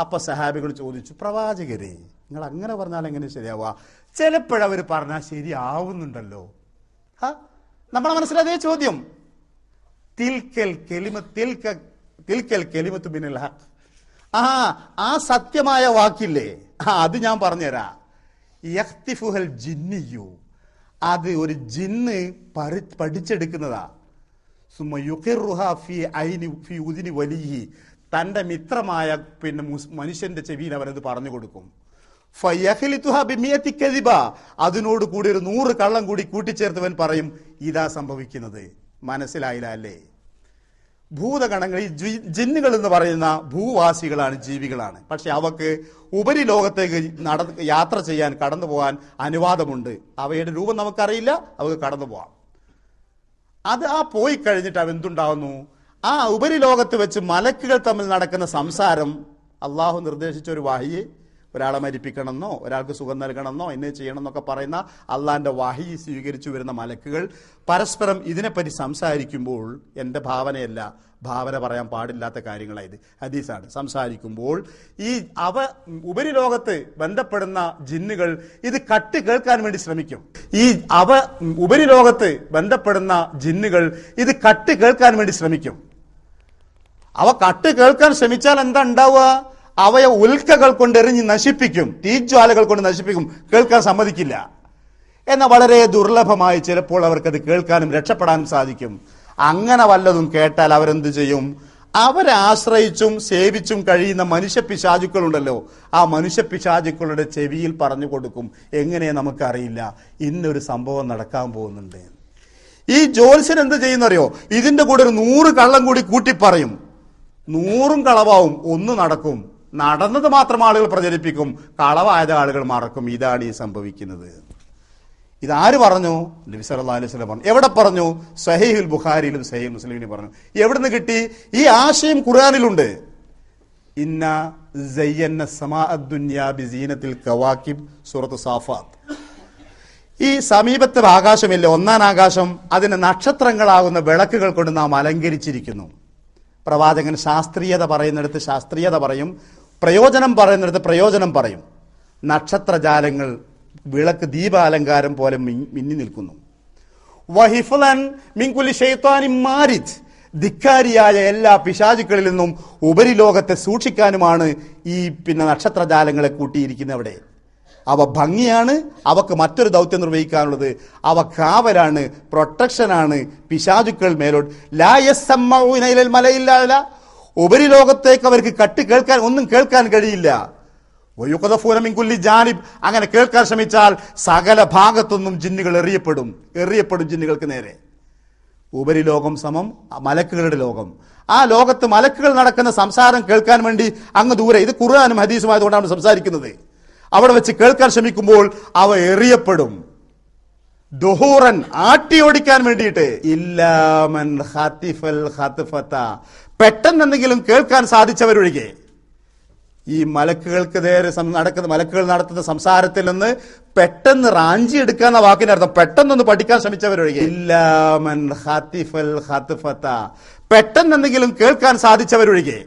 അപ്പൊ സഹാബികൾ ചോദിച്ചു പ്രവാചകരെ നിങ്ങൾ അങ്ങനെ പറഞ്ഞാൽ എങ്ങനെ ശരിയാവുക? ചിലപ്പോഴവർ പറഞ്ഞാൽ ശരിയാവുന്നുണ്ടല്ലോ. ആ നമ്മളെ മനസ്സിലതേ ചോദ്യം. തിൽക്കൽ കെലിമ തിൽക്ക തിൽക്കൽ കെലിമത്ത് ബിനിൽ ഹക്ക് ആ ആ സത്യമായ വാക്കില്ലേ? ആ അത് ഞാൻ പറഞ്ഞുതരാം. അത് ഒരു ജിന്ന് പറി പഠിച്ചെടുക്കുന്നതാ. സുമ യുഖിറുഹ ഫി ഐനി ഫി ഉദിനി വലിഹി. തന്റെ മിത്രമായ പിന്നെ മനുഷ്യന്റെ ചെവിയിൽ അവനത് പറഞ്ഞു കൊടുക്കും. അതിനോട് കൂടി ഒരു നൂറ് കള്ളം കൂടി കൂട്ടിച്ചേർത്തവൻ പറയും ഇതാ സംഭവിക്കുന്നത്. മനസ്സിലായില്ല അല്ലേ? ഭൂതഗണങ്ങളിൽ ജിന്നുകൾ എന്ന് പറയുന്ന ഭൂവാസികളാണ് ജീവികളാണ്. പക്ഷെ അവക്ക് ഉപരിലോകത്തേക്ക് നട യാത്ര ചെയ്യാൻ കടന്നു പോകാൻ അനുവാദമുണ്ട്. അവയുടെ രൂപം നമുക്കറിയില്ല അവക്ക് കടന്നു പോവാം അത് ആ പോയി കഴിഞ്ഞിട്ട് അവ എന്തുണ്ടാവുന്നു? ആ ഉപരിലോകത്ത് വെച്ച് മലക്കുകൾ തമ്മിൽ നടക്കുന്ന സംസാരം അള്ളാഹു നിർദ്ദേശിച്ച ഒരു വാഹിയെ ഒരാളെ മരിപ്പിക്കണമെന്നോ ഒരാൾക്ക് സുഖം നൽകണമെന്നോ എന്നെ ചെയ്യണമെന്നൊക്കെ പറയുന്ന അള്ളാഹിന്റെ വാഹി സ്വീകരിച്ചു വരുന്ന മലക്കുകൾ പരസ്പരം ഇതിനെപ്പറ്റി സംസാരിക്കുമ്പോൾ എന്റെ ഭാവനയല്ല ഭാവന പറയാൻ പാടില്ലാത്ത കാര്യങ്ങളായത് ഹദീസാണ്. സംസാരിക്കുമ്പോൾ ഈ അവ ഉപരിലോകത്ത് ബന്ധപ്പെടുന്ന ജിന്നുകൾ ഇത് കട്ട് കേൾക്കാൻ വേണ്ടി ശ്രമിക്കും. ഈ അവ ഉപരിലോകത്ത് ബന്ധപ്പെടുന്ന ജിന്നുകൾ ഇത് കട്ട് കേൾക്കാൻ വേണ്ടി ശ്രമിക്കും. അവ കട്ട് കേൾക്കാൻ ശ്രമിച്ചാൽ എന്താ ഉണ്ടാവുക? അവയെ ഉൽക്കകൾ കൊണ്ട് എറിഞ്ഞ് നശിപ്പിക്കും. തീജ്വാലകൾ കൊണ്ട് നശിപ്പിക്കും. കേൾക്കാൻ സമ്മതിക്കില്ല. എന്നാൽ വളരെ ദുർലഭമായി ചിലപ്പോൾ അവർക്കത് കേൾക്കാനും രക്ഷപ്പെടാനും സാധിക്കും. അങ്ങനെ വല്ലതും കേട്ടാൽ അവരെന്ത് ചെയ്യും? അവരെ ആശ്രയിച്ചും സേവിച്ചും കഴിയുന്ന മനുഷ്യ പിശാചുക്കളുണ്ടല്ലോ ആ മനുഷ്യ പിശാചുക്കളുടെ ചെവിയിൽ പറഞ്ഞു കൊടുക്കും. എങ്ങനെ നമുക്കറിയില്ല. ഇന്നൊരു സംഭവം നടക്കാൻ പോകുന്നുണ്ട്. ഈ ജോത്സ്യൻ എന്ത് ചെയ്യുന്നറിയോ? ഇതിന്റെ കൂടെ ഒരു നൂറ് കള്ളം കൂടി കൂട്ടി പറയും നൂറും കളവാവും ഒന്ന് നടക്കും. നടന്നത് മാത്രം ആളുകൾ പ്രചരിപ്പിക്കും. കളവായത് ആളുകൾ മറക്കും. ഇതാണ് ഈ സംഭവിക്കുന്നത്. ഇതാര് പറഞ്ഞു? നബി സല്ലല്ലാഹു അലൈഹി സ്വലം പറഞ്ഞു. എവിടെ പറഞ്ഞു? സഹീഹുൽ ബുഖാരിയിലും സഹീൽ മുസ്ലിമിനും പറഞ്ഞു. എവിടുന്ന് കിട്ടി? ഈ ആശയം ഖുർആാനിലുണ്ട്. ഇന്ന ബിസീനത്തിൽ സൂറത്ത് സാഫാത്ത്. ഈ സമീപത്തെ ആകാശമില്ല? ഒന്നാം ആകാശം അതിന് നക്ഷത്രങ്ങളാകുന്ന വിളക്കുകൾ കൊണ്ട് നാം അലങ്കരിച്ചിരിക്കുന്നു. പ്രവാചകൻ ശാസ്ത്രീയത പറയുന്നിടത്ത് ശാസ്ത്രീയത പറയും പ്രയോജനം പറയുന്നിടത്ത് പ്രയോജനം പറയും. നക്ഷത്രജാലങ്ങൾ വിളക്ക് ദീപാലങ്കാരം പോലെ മിന്നി നിൽക്കുന്നു. വഹിഫുലൻ ധിക്കാരിയായ എല്ലാ പിശാചുക്കളിൽ നിന്നും ഉപരിലോകത്തെ സൂക്ഷിക്കാനുമാണ് ഈ പിന്നെ നക്ഷത്രജാലങ്ങളെ കൂട്ടിയിരിക്കുന്നത് അവിടെ. അവ ഭംഗിയാണ് അവക്ക് മറ്റൊരു ദൗത്യം നിർവഹിക്കാനുള്ളത്. അവ കാവലാണ് പ്രൊട്ടക്ഷനാണ് പിശാചുക്കൾ മേലോട്ട്. ലായസമ്മയിലൽ മലയില്ല ഉപരിലോകത്തേക്ക് അവർക്ക് കട്ട് കേൾക്കാൻ ഒന്നും കേൾക്കാൻ കഴിയില്ല. വയുക്കതഫൂന മിൻ കുല്ലി ജാനിബ്. അങ്ങനെ കേൾക്കാൻ ശ്രമിച്ചാൽ സകല ഭാഗത്തൊന്നും ജിന്നുകൾ എറിയപ്പെടും. എറിയപ്പെടും ജിന്നുകൾക്ക് നേരെ. ഉപരിലോകം സമം മലക്കുകളുടെ ലോകം. ആ ലോകത്ത് മലക്കുകൾ നടക്കുന്ന സംസാരം കേൾക്കാൻ വേണ്ടി അങ്ങ് ദൂരെ. ഇത് ഖുർആാനും ഹദീസുമായതുകൊണ്ടാണ് സംസാരിക്കുന്നത്. അവിടെ വെച്ച് കേൾക്കാൻ ശ്രമിക്കുമ്പോൾ അവ എറിയപ്പെടും. ദുഹൂറൻ ആട്ടി ഓടിക്കാൻ വേണ്ടിയിട്ട് ഇല്ലാമൻ ഖാത്തിഫൽ ഖാത്തിഫത്ത പെട്ടെന്ന് എന്തെങ്കിലും കേൾക്കാൻ സാധിച്ചവരൊഴികെ. ഈ മലക്കുകൾക്ക് നേരെ നടക്കുന്ന മലക്കുകൾ നടത്തുന്ന സംസാരത്തിൽ നിന്ന് പെട്ടെന്ന് റാഞ്ചി എടുക്കാന്ന വാക്കിന്റെ അർത്ഥം പെട്ടെന്നൊന്ന് പഠിക്കാൻ ശ്രമിച്ചവരൊഴികെ. ഇല്ലാമൻ ഖാത്തിഫൽ ഖാത്തിഫത്ത പെട്ടെന്ന് എന്തെങ്കിലും കേൾക്കാൻ സാധിച്ചവരൊഴികെ.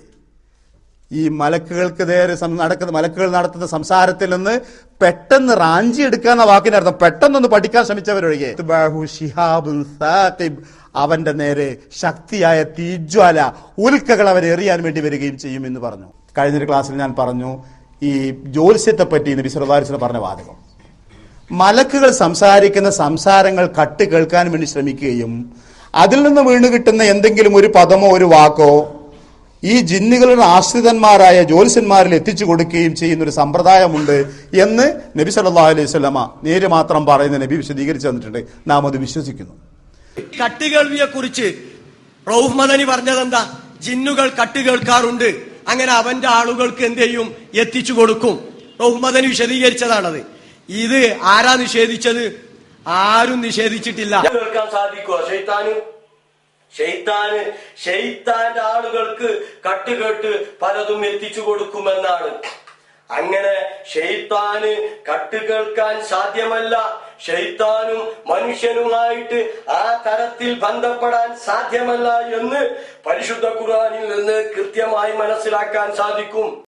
ഈ മലക്കുകൾക്ക് നേരെ നടക്കുന്ന മലക്കുകൾ നടത്തുന്ന സംസാരത്തിൽ നിന്ന് പെട്ടെന്ന് റാഞ്ചി എടുക്കാന്ന വാക്കിന്റെ അർത്ഥം പെട്ടെന്നൊന്ന് പഠിക്കാൻ ശ്രമിച്ചവരൊഴികെ. അവന്റെ നേരെ ശക്തിയായ തീജ്വാല ഉൽക്കകൾ അവരെ എറിയാൻ വേണ്ടി വരികയും ചെയ്യും എന്ന് പറഞ്ഞു കഴിഞ്ഞൊരു ക്ലാസ്സിൽ ഞാൻ പറഞ്ഞു ഈ ജ്യോത്സ്യത്തെ പറ്റി നബി സർദാരിസിന് പറഞ്ഞ വാദകം മലക്കുകൾ സംസാരിക്കുന്ന സംസാരങ്ങൾ കട്ട് കേൾക്കാൻ വേണ്ടി ശ്രമിക്കുകയും അതിൽ നിന്ന് വീണ് കിട്ടുന്ന എന്തെങ്കിലും ഒരു പദമോ ഒരു വാക്കോ ഈ ജിന്നുകളുടെ ആശ്രിതന്മാരായ ജ്യോത്സ്യന്മാരിൽ എത്തിച്ചു കൊടുക്കുകയും ചെയ്യുന്ന ഒരു സമ്പ്രദായമുണ്ട് എന്ന് നബി സല്ലാ അലൈഹി വസല്ലമ നേര് മാത്രം പറയുന്ന നബി വിശദീകരിച്ചു തന്നിട്ടുണ്ട്. നാം അത് വിശ്വസിക്കുന്നു. കട്ടുകേൾവിയെ കുറിച്ച് റൌഫ് മദനി പറഞ്ഞതെന്താ? ജിന്നുകൾ കട്ട് കേൾക്കാറുണ്ട് അങ്ങനെ അവന്റെ ആളുകൾക്ക് എന്ത് ചെയ്യും? എത്തിച്ചു കൊടുക്കും. റൌഫ് മദനി വിശദീകരിച്ചതാണത്. ഇത് ആരാ നിഷേധിച്ചത്? ആരും നിഷേധിച്ചിട്ടില്ല. കേൾക്കാൻ സാധിക്കുമോ ഷെയ്ത്താന് ഷെയ്ത്താന്റെ ആളുകൾക്ക് കട്ടുകേട്ട് പലതും എത്തിച്ചു കൊടുക്കുമെന്നാണ്. അങ്ങനെ ഷെയ്ത്താന് കട്ട് കേൾക്കാൻ സാധ്യമല്ല. ഷെയ്ത്താനും മനുഷ്യനുമായിട്ട് ആ തരത്തിൽ ബന്ധപ്പെടാൻ സാധ്യമല്ല എന്ന് പരിശുദ്ധ ഖുർആനിൽ നിന്ന് കൃത്യമായി മനസ്സിലാക്കാൻ സാധിക്കും.